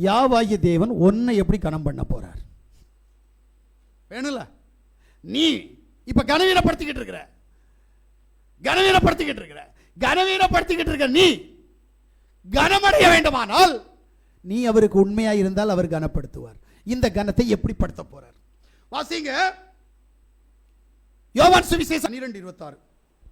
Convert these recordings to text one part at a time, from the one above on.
யாவாகிய தேவன் உன்னை எப்படி கனம் பண்ண போறார்? வேணும்ல? நீ இப்ப கனவீனப்படுத்திக்கிட்டு இருக்கிற. கனவீனப்படுத்திக்கிட்டு இருக்கிற. கனவீனப்படுத்திக்கிட்டு இருக்க நீ. கனமடைய வேண்டுமானால் நீ அவருக்கு உண்மையா இருந்தால் அவர் கனப்படுத்துவார். இந்த கனத்தை எப்படி படுத்த போறார்? வாசிங்க. யோவான் சுவிசேஷம் 12 26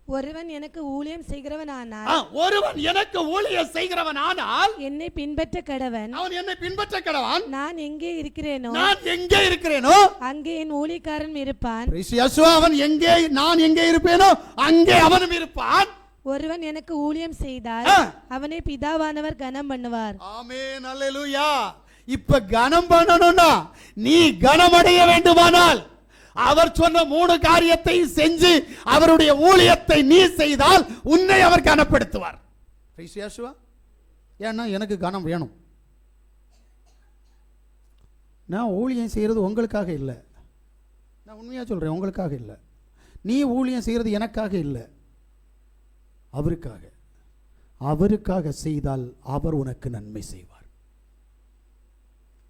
ஒருவன் எனக்கு ஊழியம் செய்கிறவனானால் ஆ, ஒருவன் எனக்கு ஊழியம் செய்கிறவன் ஆனால் என்னை பின்பற்ற கடவன். அவன் என்னை பின்பற்ற கடவான். நான் எங்கே இருக்கிறேனோ நான் எங்கே இருக்கிறேனோ? அங்கே என் ஊழியக்காரன் இருப்பான். அவன் எங்கே நான் எங்கே இருப்பேனோ அங்கே அவனும் இருப்பான். ஒருவன் எனக்கு ஊழியம் செய்தால் ஆ. அவனை பிதாவானவர் கனம் பண்ணுவார். ஆமென் அல்லேலூயா இப்ப கனம் பண்ணணும்னா நீ கனமடைய வேண்டுமானால் அவர் சொன்ன மூணு காரியத்தை செஞ்சு அவருடைய ஊழியத்தை நீ செய்தால் உன்னை அவர் கனப்படுத்துவார். ஏன்னா எனக்கு கனம் வேணும். நான் ஊழியம் செய்கிறது உங்களுக்காக இல்லை. நான் உண்மையாக சொல்கிறேன் உங்களுக்காக இல்லை. நீ ஊழியம் செய்கிறது எனக்காக இல்லை. அவருக்காக. அவருக்காக செய்தால் அவர் உனக்கு நன்மை செய்வார்.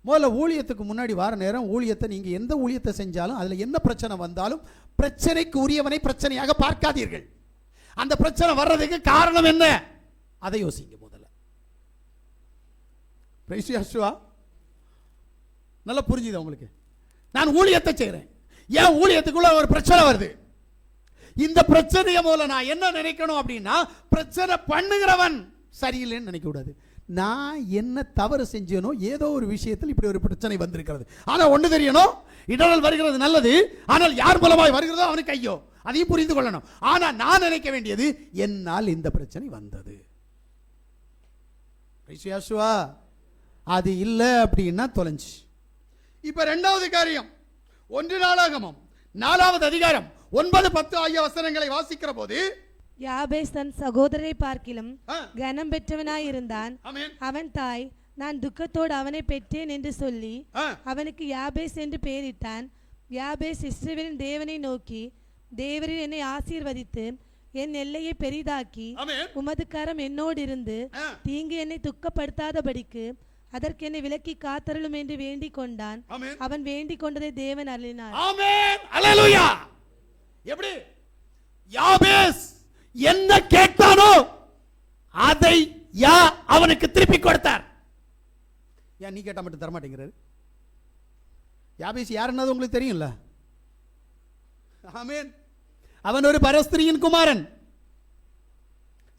முதல்ல ஊழியத்துக்கு முன்னாடி வார நேரம் ஊழியத்தை நீங்கள் எந்த ஊழியத்தை செஞ்சாலும் அதில் என்ன பிரச்சனை வந்தாலும் பிரச்சனைக்கு உரியவனை பிரச்சனையாக பார்க்காதீர்கள். அந்த பிரச்சனை வர்றதுக்கு காரணம் என்ன? அதை யோசிங்க முதல்ல. பிரைஸ் நல்லா புரிஞ்சுது உங்களுக்கு? நான் ஊழியத்தை செய்கிறேன் ஏன் ஊழியத்துக்குள்ள ஒரு பிரச்சனை வருது? இந்த பிரச்சனையை முதல்ல நான் என்ன நினைக்கணும் அப்படின்னா பிரச்சனை பண்ணுகிறவன் சரியில்லைன்னு நினைக்க கூடாது. நான் என்ன தவறு செஞ்சேனோ ஏதோ ஒரு விஷயத்தில் இப்படி ஒரு பிரச்சனை வந்திருக்கிறது. ஆனால் ஒன்று தெரியணும் இடரல் வருகிறது நல்லது. ஆனால் யார் மூலமாய் வருகிறதோ அவனுக்கு ஐயோ. அதையும் புரிந்து கொள்ளணும். ஆனால் நான் நினைக்க வேண்டியது என்னால் இந்த பிரச்சனை வந்தது. ரைசியாசுவா அது இல்லை அப்படின்னா தொலைஞ்சு. இப்போ ரெண்டாவது காரியம். ஒன்று நாளாகமம். நாலாவது அதிகாரம். ஒன்பது பத்து ஆகிய வசனங்களை வாசிக்கிற போது யாபேஸ் தன் சகோதரரை பார்க்கிலும் கனம் பெற்றவனாயிருந்தான். அவன் தாய் நான் துக்கத்தோடு அவனை பெற்றேன் என்று சொல்லி அவனுக்கு யாபேஸ் என்று பெயரிட்டான் யாபேஸ் இஸ்ரவேலின் தேவனை நோக்கி தேவரில் என்னை ஆசீர்வதித்து என் எல்லையை பெரிதாக்கி. உமது கரம் என்னோடு இருந்து. தீங்கு என்னை துக்கப்படுத்தாதபடிக்கு அதற்கு என்னை விலக்கி காத்தருளும் என்று வேண்டிக் கொண்டான். அவன் வேண்டிக் கொண்டதை தேவன் அருளினார். எப்படி யாபேஸ் என்ன கேட்டானோ அதை யா அவனுக்கு திருப்பி கொடுத்தார். ஏன் நீ கேட்டா மட்டும் தர யாபேசி யாபேஸ் யாருன்னது உங்களுக்கு தெரியும்ல? ஆமேன். அவன் ஒரு பரஸ்திரியின் குமாரன்.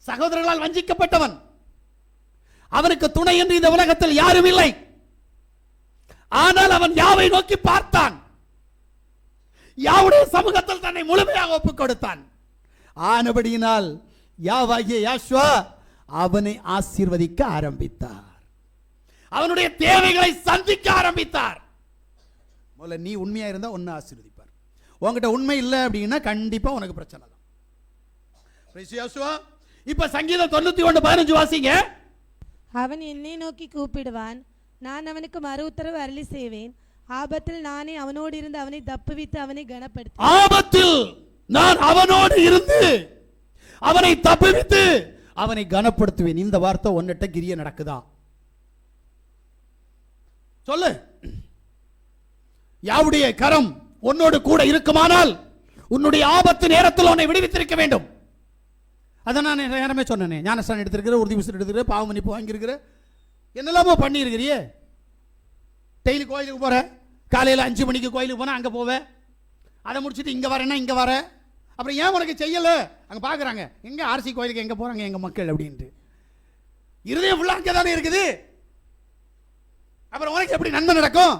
சகோதரர்களால் வஞ்சிக்கப்பட்டவன். அவனுக்கு துணை என்று இந்த உலகத்தில் யாரும் இல்லை. ஆனால் அவன் யாவை நோக்கி பார்த்தான். யாவுடைய சமூகத்தில் தன்னை முழுமையாக ஒப்புக் கொடுத்தான் ஆனபடியினால் யாவாகிய யாஷ்வா அவனை ஆசீர்வதிக்க ஆரம்பித்தார். அவனுடைய தேவைகளை சந்திக்க ஆரம்பித்தார். முதல்ல நீ உண்மையா இருந்தா ஒன்னு ஆசீர்வதிப்பார். உன்கிட்ட உண்மை இல்லை அப்படின்னா கண்டிப்பா உனக்கு பிரச்சனை தான். இப்ப சங்கீதம் தொண்ணூத்தி ஒன்று பதினஞ்சு வாசிங்க. அவன் என்னை நோக்கி கூப்பிடுவான். நான் அவனுக்கு மறு உத்தரவு அருளி செய்வேன். ஆபத்தில் நானே அவனோடு இருந்து அவனை தப்புவித்து அவனை கனப்படுத்தி ஆபத்தில் நான் அவனோடு இருந்து அவனை தப்புவித்து அவனை கனப்படுத்துவேன். இந்த வார்த்தை ஒன்னிட்ட கிரிய நடக்குதா? சொல்லு. யாவுடைய கரம் உன்னோடு கூட இருக்குமானால் உன்னுடைய ஆபத்து நேரத்தில் உன்னை விடுவித்திருக்க வேண்டும். அதை நான் நேரமே சொன்னேன். ஞானஸ்தானம் எடுத்திருக்கிற உறுதி விசிறு எடுத்துக்கிற பாவ மன்னிப்பு வாங்கியிருக்கிற என்னெல்லாமோ பண்ணியிருக்கிறியே? டெய்லி கோயிலுக்கு போகிறேன் காலையில் அஞ்சு மணிக்கு கோயிலுக்கு போனால் அங்கே போவேன் அதை முடிச்சுட்டு இங்கே வரேன்னா இங்கே வரேன் அப்புறம் ஏன் உனக்கு செய்யலை? அங்கே பார்க்குறாங்க எங்கே ஆர்சி கோயிலுக்கு எங்கே போகிறாங்க எங்கள் மக்கள் அப்படின்ட்டு. இருதயம் ஃபுல்லாக தானே இருக்குது. அப்புறம் உனக்கு எப்படி நன்மை நடக்கும்?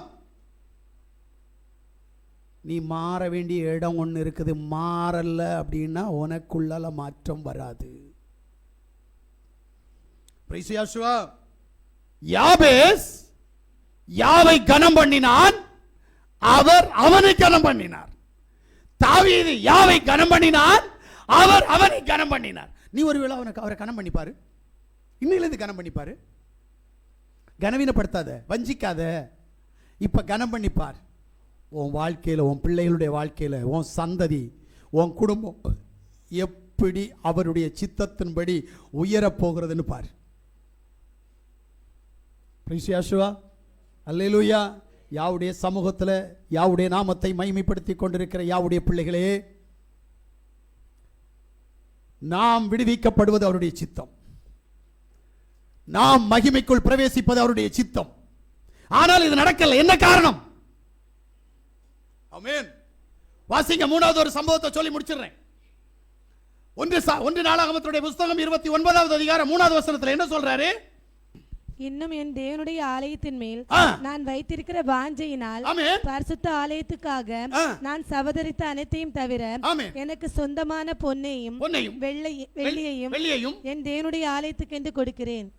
நீ மாற வேண்டிய இடம் ஒன்று இருக்குது. மாறல அப்படின்னா உனக்குள்ளால மாற்றம் வராது. யாபேஸ் யாவை கனம் பண்ணினான்? அவர் அவனை கனம் பண்ணினார். தாவீது யாவை கனம் பண்ணினார் அவர் அவனை கனம் பண்ணினார் நீ ஒரு வேளை அவனுக்கு அவரை கனம் பண்ணிப்பாரு இன்னிலிருந்து கனம் பண்ணிப்பாரு கனவீனப்படுத்தாத வஞ்சிக்காத. இப்போ கனம் பண்ணிப்பார் உன் வாழ்க்கையில் உன் பிள்ளைகளுடைய வாழ்க்கையில் உன் சந்ததி உன் குடும்பம் எப்படி அவருடைய சித்தத்தின்படி உயரப் போகிறதுன்னு பார். பிரின்ஸ் யாஷுவா அல்லேலூயா யாவுடைய சமூகத்தில் யாவுடைய நாமத்தை மைமைப்படுத்தி கொண்டிருக்கிற யாவுடைய பிள்ளைகளே நாம் விடுவிக்கப்படுவது அவருடைய சித்தம். நாம் மகிமைக்குள் பிரவேசிப்பது அவருடைய சித்தம். ஆனால் இது நடக்கல. என்ன காரணம்? ஆமென். வாசிங்க மூணாவது ஒரு சம்பவத்தை சொல்லி முடிச்சிடுறேன். ஒன்று சா- ஒன்று நாளாகமத்துடைய புஸ்தகம் இருபத்தி ஒன்பதாவது அதிகாரம் மூணாவது வசனத்தில் என்ன சொல்றாரு? இன்னும் என் தேவனுடைய ஆலயத்தின் மேல். நான் வைத்திருக்கிற வாஞ்சையினால் பரிசுத்த ஆலயத்துக்காக. நான் சவதரித்த அனைத்தையும் தவிர எனக்கு சொந்தமான பொன்னையும் பொன்னையும். வெள்ளை வெள்ளியையும் வெள்ளியையும். என் தேவனுடைய ஆலயத்துக்கு என்று கொடுக்கிறேன்.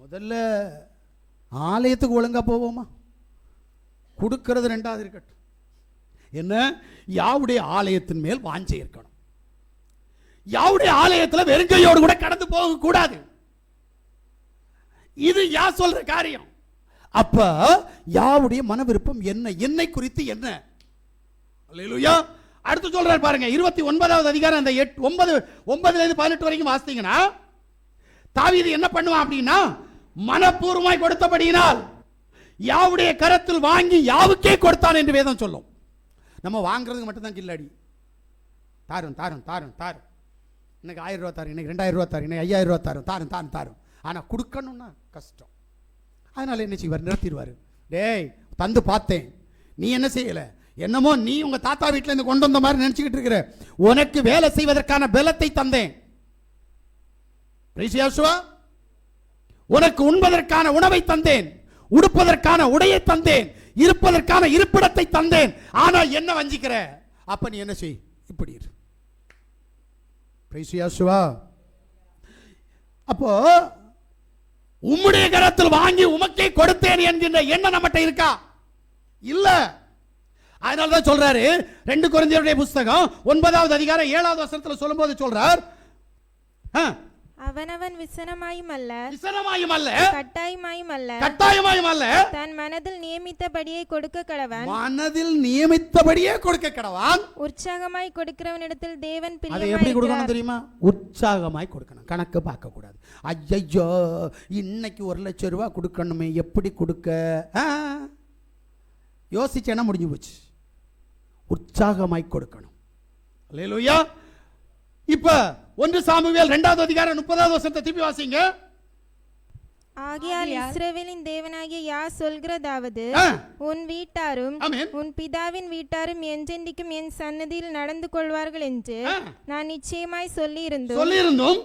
முதல்ல ஆலயத்துக்கு ஒழுங்கா போவோமா? கொடுக்கிறது ரெண்டாவது இருக்கட்டும். என்ன? யாவுடைய ஆலயத்தின் மேல் வாஞ்சை இருக்கணும். யாவுடைய ஆலயத்துல வெறுங்கையோடு கூட கடந்து போக கூடாது இது யா சொல்ற காரியம்? அப்ப யாவுடைய மன விருப்பம் என்ன? என்னை குறித்து என்ன? அடுத்து சொல்றாரு பாருங்க இருபத்தி ஒன்பதாவது அதிகாரம் அந்த எட்டு ஒன்பது ஒன்பதுல இருந்து பதினெட்டு வரைக்கும் வாசித்தீங்கன்னா தாவீது என்ன பண்ணுவான் அப்படின்னா மனப்பூர்வமாய் கொடுத்தபடியினால் யாவுடைய கரத்தில் வாங்கி யாவுக்கே கொடுத்தான் என்று வேதம் சொல்லும். நம்ம வாங்குறதுக்கு மட்டும்தான் கில்லாடி தாரும் தாரும் தாரும் தாரும். இன்னைக்கு ஆயிரம் ரூபா தாரும் இன்னைக்கு ரெண்டாயிரம் ரூபா தாரும் இன்னைக்கு ஐயாயிரம் ரூபா தாரும். தாரும் தாரும் தாரும். ஆனால் கொடுக்கணும்னா கஷ்டம். அதனால் என்ன செய்வார்? நிறுத்திடுவார். டேய் தந்து பார்த்தேன். நீ என்ன செய்யல? என்னமோ நீ உங்கள் தாத்தா வீட்டிலேருந்து கொண்டு வந்த மாதிரி நினச்சிக்கிட்டு இருக்கிற. உனக்கு வேலை செய்வதற்கான பலத்தை தந்தேன். உனக்கு உண்பதற்கான உணவை தந்தேன். உடுப்பதற்கான உடையை தந்தேன். இருப்பதற்கான இருப்பிடத்தை தந்தேன். ஆனால் என்ன வஞ்சிக்கிற? அப்ப நீ என்ன செய்? இப்படி இரு. அப்போ உம்முடைய கரத்தில் வாங்கி உமக்கே கொடுத்தேன் என்கின்ற எண்ணம் நம்மகிட்ட இருக்கா? இல்ல. அதனால தான் சொல்றாரு. ரெண்டு குழந்தையுடைய புஸ்தகம் ஒன்பதாவது அதிகாரம் ஏழாவது வசனத்தில் சொல்லும்போது சொல்றார். அவனவன் விசனமாயும் அல்ல விசனமாயும் அல்ல கட்டாயமாயும் அல்ல கட்டாயமாயும் அல்ல தன் மனதில் நியமித்தபடியே கொடுக்க கடவன் மனதில் நியமித்தபடியே கொடுக்க கடவான் உற்சாகமாய் கொடுக்கிறவனிடத்தில் தேவன் அதை எப்படி கொடுக்கணும் தெரியுமா? உற்சாகமாய் கொடுக்கணும். கணக்கு பார்க்க கூடாது ஐயையோ இன்னைக்கு ஒரு லட்சம் ரூபாய் கொடுக்கணுமே எப்படி கொடுக்க? யோசிச்சேன்னா முடிஞ்சு போச்சு. உற்சாகமாய் கொடுக்கணும். அல்லேலூயா. இப்ப ஒன்று சாமுவேல் ரெண்டாவது அதிகாரம் முப்பதாவது வருஷத்தை திருப்பி வாசிங்க. ஆகையால் இஸ்ரவேலின் தேவனாகிய யா சொல்கிறதாவது? உன் வீட்டாரும் உன் பிதாவின் வீட்டாரும் என்றென்றைக்கும் என் சன்னதியில் நடந்து கொள்வார்கள் என்று. நான் நிச்சயமாய் சொல்லியிருந்தோம். சொல்லியிருந்தோம்.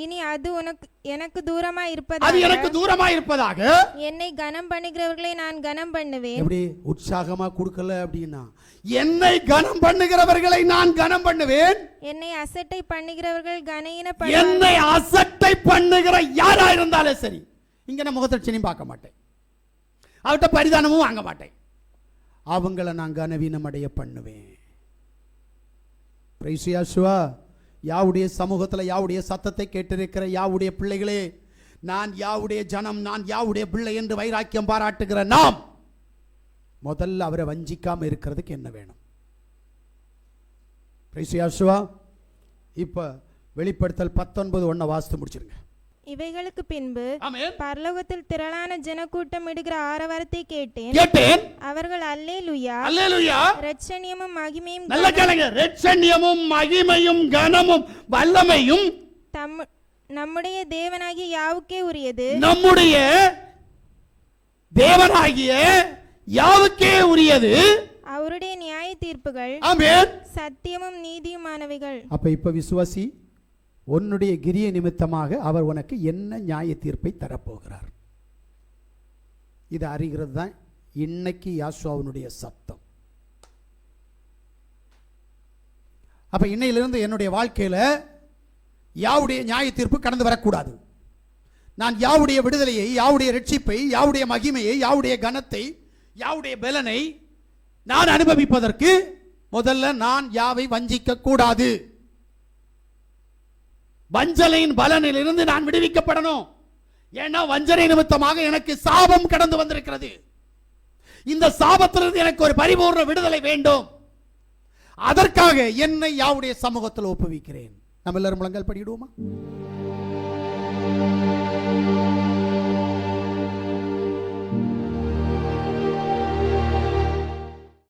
இனி அது உனக்கு எனக்கு தூரமாய் அது இருப்பதாக எனக்கு தூரமா இருப்பதாக என்னை கனம் பண்ணுகிறவர்களை நான் கனம் பண்ணுவேன். எப்படி? உற்சாகமா கொடுக்கல அப்படின்னா. என்னை கனம் பண்ணுகிறவர்களை நான் கனம் பண்ணுவேன். என்னை அசட்டை பண்ணுகிறவர்கள் கனையின என்னை அசட்டை பண்ணுகிற யாரா இருந்தாலும் சரி இங்க நான் முகத்தட்சணையும் பார்க்க மாட்டேன். அவர்கிட்ட பரிதானமும் வாங்க மாட்டேன். அவங்கள நான் கனவீனம் அடைய பண்ணுவேன் பிரைசியாசுவா யாவுடைய சமூகத்தில் யாவுடைய சத்தத்தை கேட்டிருக்கிற யாவுடைய பிள்ளைகளே நான் யாவுடைய ஜனம் நான் யாவுடைய பிள்ளை என்று வைராக்கியம் பாராட்டுகிற நாம் முதல்ல அவரை வஞ்சிக்காமல் இருக்கிறதுக்கு என்ன வேணும்? பிரைசியாசுவா இப்போ வெளிப்படுத்தல் பத்தொன்பது ஒன்றை வாசித்து முடிச்சிருங்க. இவைகளுக்கு பின்பு பரலோகத்தில் திரளான ஜனக்கூட்டம் இடுகிற ஆரவாரத்தை கேட்டேன். கேட்டேன். அவர்கள் அல்லேலுயா. அல்லேலூயா. ரட்சணியமும் மகிமையும் நல்ல கேளுங்க. ரெட்சண்யமும் மகிமையும் கனமும் வல்லமையும் தம் நம்முடைய தேவனாகிய யாவுக்கே உரியது. நம்முடைய தேவனாகிய யாவுக்கே உரியது. அவருடைய நியாய தீர்ப்புகள் ஆமென். சத்தியமும் நீதியுமானவைகள். அப்ப இப்ப விசுவாசி உன்னுடைய கிரிய நிமித்தமாக அவர் உனக்கு என்ன நியாய தீர்ப்பை தரப்போகிறார். இது அறிகிறது தான் இன்னைக்கு யாசுவாவினுடைய சத்தம் அப்ப இன்னையிலிருந்து என்னுடைய வாழ்க்கையில் யாவுடைய நியாய தீர்ப்பு கடந்து வரக்கூடாது. நான் யாவுடைய விடுதலையை யாவுடைய ரட்சிப்பை யாவுடைய மகிமையை யாவுடைய கனத்தை யாவுடைய பலனை நான் அனுபவிப்பதற்கு முதல்ல நான் யாவை வஞ்சிக்க கூடாது வஞ்சலையின் பலனிலிருந்து நான் விடுவிக்கப்படணும். ஏன்னா வஞ்சனை நிமித்தமாக எனக்கு சாபம் கடந்து வந்திருக்கிறது. இந்த சாபத்திலிருந்து எனக்கு ஒரு பரிபூர்ண விடுதலை வேண்டும். அதற்காக என்னை யாவுடைய சமூகத்தில் ஒப்புவிக்கிறேன். நம்ம எல்லாரும் முழங்கால் படிடுவோமா